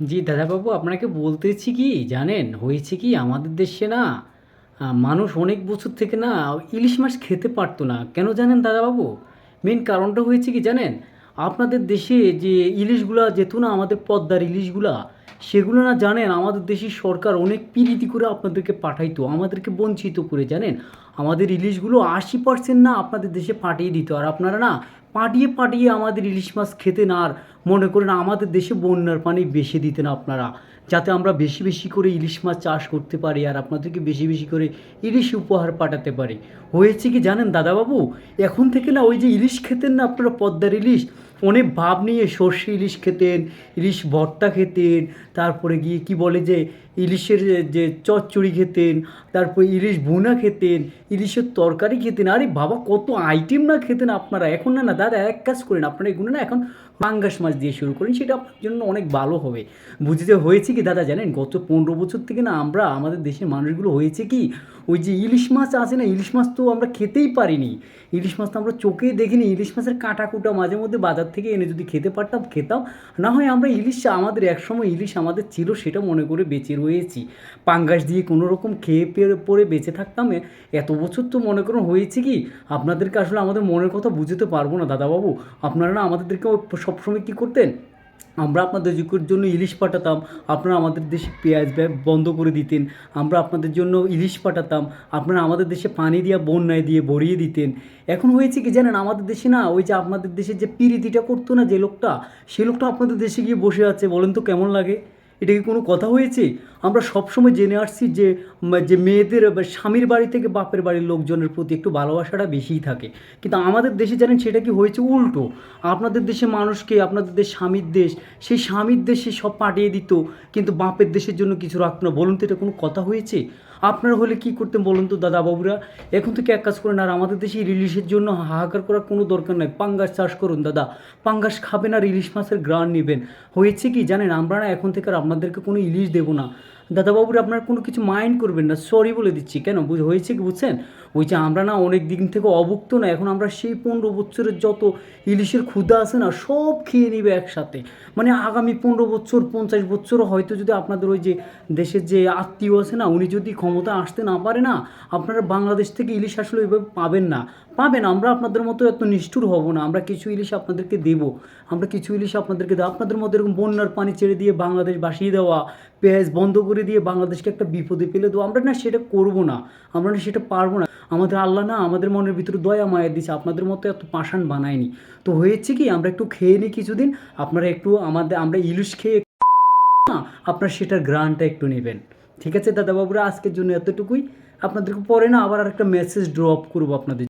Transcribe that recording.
জি, দাদাবাবু, আপনাকে বলতেছি কি, জানেন? হয়েছে কি, আমাদের দেশে না মানুষ অনেক বছর থেকে না, ইলিশ মাছ খেতে পারতো না। কেন জানেন দাদাবাবু? মেন কারণটা হয়েছে কি, জানেন? আপনাদের দেশে যে ইলিশগুলা যেত না, আমাদের পদ্মার ইলিশগুলা সেগুলো না জানেন, আমাদের দেশের সরকার অনেক পিরিতি করে আপনাদেরকে পাঠাইতো, আমাদেরকে বঞ্চিত করে, জানেন? আমাদের ইলিশগুলো আশি পার্সেন্ট না আপনাদের দেশে পাঠিয়ে দিত, আর আপনারা না পাঠিয়ে পাঠিয়ে আমাদের ইলিশ মাছ খেতেন, আর মনে করেন আমাদের দেশে বন্যার পানি বেশি দিতেন আপনারা, যাতে আমরা বেশি বেশি করে ইলিশ মাছ চাষ করতে পারি, আর আপনাদেরকে বেশি বেশি করে ইলিশ উপহার পাঠাতে পারি। হয়েছে কি জানেন, দাদাবাবু? এখন থেকে না ওই যে ইলিশ খেতেন না আপনারা পদ্মার ইলিশ অনেক ভাব নিয়ে সর্ষে ইলিশ খেতেন, ইলিশ ভর্তা খেতেন, তারপরে গিয়ে কি বলে যে ইলিশের যে- যে চচ্চড়ি খেতেন, তারপর ইলিশ ভুনা খেতেন, ইলিশের তরকারি খেতেন। আরে বাবা, কত আইটেম না খেতেন আপনারা। এখন না না, দাদা, এক কাজ করেন। আপনারা এগুলো না এখন পাঙ্গাস মাছ দিয়ে শুরু করেন, সেটা আপনার জন্য অনেক ভালো হবে। বুঝতে হয়েছে কি দাদা জানেন, গত পনেরো বছর থেকে না আমরা আমাদের দেশের মানুষগুলো হয়েছে কি, ওই যে ইলিশ মাছ আছে না, ইলিশ মাছ তো আমরা খেতেই পারিনি। ইলিশ মাছ তো আমরা চোখেই দেখিনি, ইলিশ মাছের কাঁটা কুটা মাঝে মধ্যে বাজার থেকে এনে যদি খেতে পারতাম, খেতাম। না হয় আমরা ইলিশ, আমাদের একসময় ইলিশ আমাদের ছিল, সেটা মনে করে বেঁচে রয়েছি। পাঙ্গাস দিয়ে কোনো রকম খেয়ে পেয়ে পরে বেঁচে থাকতাম। এত বছর তো মনে করুন হয়েছে কি, আপনাদেরকে আসলে আমাদের মনের কথা বুঝতে পারব না, দাদাবাবু। আপনারা না আমাদেরকে সবসময় কী করতেন? আমরা আপনাদের জন্য ইলিশ পাঠাতাম, আপনারা আমাদের দেশে পেঁয়াজ বন্ধ করে দিতেন, আমরা আপনাদের জন্য ইলিশ পাঠাতাম, আপনারা আমাদের দেশে পানি দিয়ে বন্যায় দিয়ে ভরিয়ে দিতেন। এখন হয়েছে কি জানেন, আমাদের দেশে না, ওই যে আপনাদের দেশে যে পিরিতিটা করতো না যে লোকটা, সে লোকটা আপনাদের দেশে গিয়ে বসে আছে, বলেন তো কেমন লাগে? এটা কি কোনো কথা হয়েছে? আমরা সবসময় জেনে আসছি যে যে মেয়েদের স্বামীর বাড়ি থেকে বাপের বাড়ির লোকজনের প্রতি একটু ভালোবাসাটা বেশিই থাকে। কিন্তু আমাদের দেশে জানেন সেটা কি হয়েছে? উল্টো। আপনাদের দেশে মানুষকে আপনাদের দেশ স্বামীর দেশ। সেই স্বামীর দেশে সব পাঠিয়ে দিত। কিন্তু বাপের দেশের জন্য কিছু রাখতো না। বলুন তো এটা কোনো কথা হয়েছে? আপনারা হলে কি করতেন বলুন তো, দাদা বাবুরা? এখন থেকে এক কাজ করেন, আর আমাদের দেশে রিলিশের জন্য হাহাকার করার কোনো দরকার নাই। পাঙ্গাস চাষ করুন, দাদা। পাঙ্গাস খাবেন আর ইলিশ মাছের গ্রান নেবেন। হয়েছে কি জানেন, আমরা না এখন থেকে আর আপনাদেরকে কোনো ইলিশ দেবো না। দাদাবাবুরা আপনার কোনো কিছু মাইন্ড করবেন না সরি বলে দিচ্ছি। কেন? বুঝ হয়েছে কি বুঝছেন? ওই যে আমরা না অনেক দিন থেকে অভুক্ত না, এখন আমরা সেই পনেরো বছরের যত ইলিশের ক্ষুদা আছে না, সব খেয়ে নিবে একসাথে। মানে আগামী পনেরো বছর, পঞ্চাশ বছরও হয়তো যদি আপনাদের ওই যে দেশের যে আত্মীয় আছে না, উনি যদি ক্ষমতা আসতে না পারে না, আপনারা বাংলাদেশ থেকে ইলিশ আসলে ওইভাবে পাবেন না। পাবেন, আমরা আপনাদের মতো এত নিষ্ঠুর হব না। আমরা কিছু ইলিশ আপনাদেরকে দেব। আমরা কিছু ইলিশ আপনাদেরকে দেবো। আপনাদের মতো এরকম বন্যার পানি ছেড়ে দিয়ে বাংলাদেশ বাসিয়ে দেওয়া, পেঁয়াজ বন্ধ করে দিয়ে বাংলাদেশকে একটা বিপদে ফেলে দেবো আমরা না সেটা করব না। আমরা না সেটা পারব না। আমাদের আল্লাহ না আমাদের মনের ভিতরে দয়া মায়া দিচ্ছে আপনাদের মতো এত পাষাণ বানায়নি। তো হয়েছে কি, আমরা একটু খেয়ে নিই কিছুদিন। আপনারা একটু আমাদের, আমরা ইলিশ খেয়ে না, আপনার সেটার গ্রানটা একটু নেবেন। ঠিক আছে, দাদাবাবুরা, আজকের জন্য এতটুকুই। আপনাদেরকে পরে না আবার আর একটা মেসেজ ড্রপ করব আপনাদের